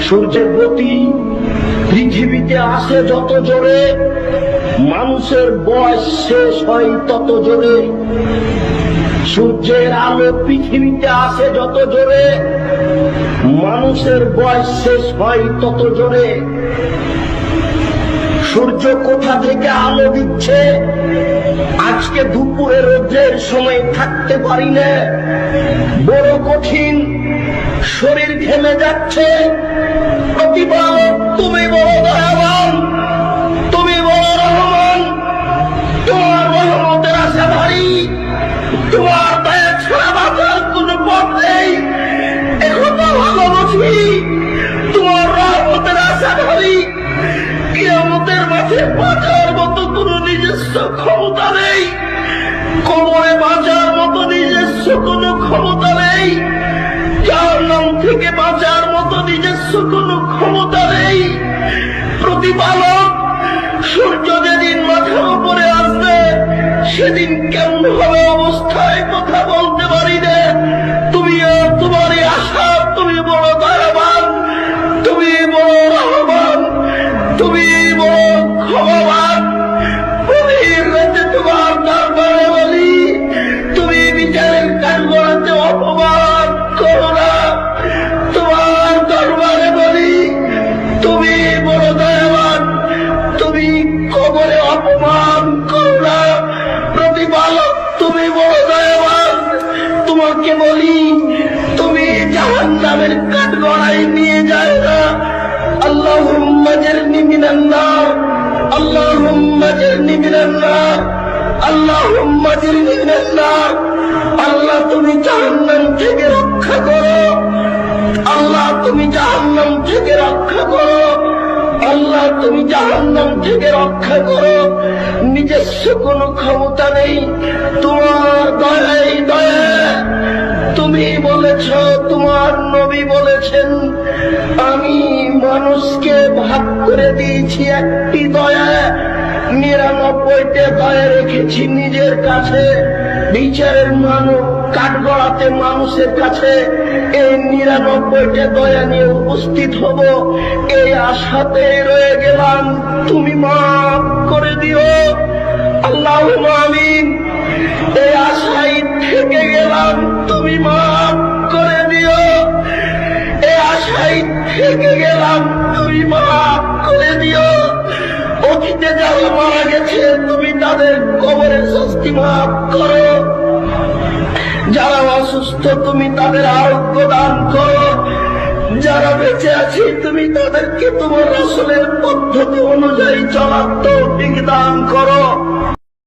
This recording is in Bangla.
সূর্যের গতি পৃথিবীতে আসে যত জোরে, মানুষের বয়স শেষ হয় তত জোরে। সূর্যের আলো পৃথিবীতে আসে যত জোরে, মানুষের বয়স শেষ হয় তত জোরে। সূর্য কোথা থেকে আলো দিচ্ছে? আজকে দুপুরে রোদ্রের সময় থাকতে পারি না। বড় কঠিন শরীর ঘেমে যাচ্ছে। তুমি বড় দয়াবান, তুমি বড় রহমান। তোমার রহমতের আশা ভারী তোমার দয়া ছাড়া বাঁচার কোন পথ নেই। তো ভালোবাসি তোমার রহমতের আশা ভারী কিয়ামতের মাঝে বাঁচার মতো কোন নিজস্ব ক্ষমতা নেই। কোমরে বাঁচার মতো নিজস্ব কোন ক্ষমতা নেই। থেকে বাঁচার মতো নিজস্ব কোন ক্ষমতা নেই। প্রতিপালক, সূর্য যেদিন মাথার উপরে আসবে, সেদিন কেমন হবে অবস্থায় কথা তোমাকে বলি, তুমি জাহান নামের কাঠ গড়াই নিয়ে যায় না। আল্লাহ হুম্মাজের নিমিনান না আল্লাহ হুম্মাজের নিমিনান না আল্লাহ হুম্মাজের নিমিনান না আল্লাহ, তুমি জাহান্নাম থেকে রক্ষা করো। আল্লাহ, তুমি জাহান্নাম থেকে রক্ষা করো। আল্লাহ, তুমি জাহান্নাম থেকে রক্ষা করো। নিজস্ব কোনো ক্ষমতা নেই। তোমার দয়াই দয়া। তুমি বলেছ, তোমার নবী বলেছেন, আমি মানুষকে ভাগ করে দিয়েছি একটি দয়া। নিরানব্বইতে দয়া রেখেছি নিজের কাছে। বিচারের মানুষ, কাঠগড়াতে মানুষের কাছে এই নিরানব্বইটা দয়া নিয়ে উপস্থিত হব। এই আশাতে রয়ে গেলাম। তুমি মাফ করে দিও। আল্লাহ আমিন। এই আশাই থেকে গেলাম। তুমি মাফ করে দিও। এই আশাই থেকে গেলাম। তুমি মাফ করে দিও। অতীতে যারা মারা গেছে, তুমি তাদের কবরের স্বস্তি মাফ করো। যারা অসুস্থ, তুমি তাদের আরোগ্য দান করো। যারা বেঁচে আছে, তুমি তাদেরকে তোমার আসলের পদ্ধতি অনুযায়ী চলার তৌফিক দান করো।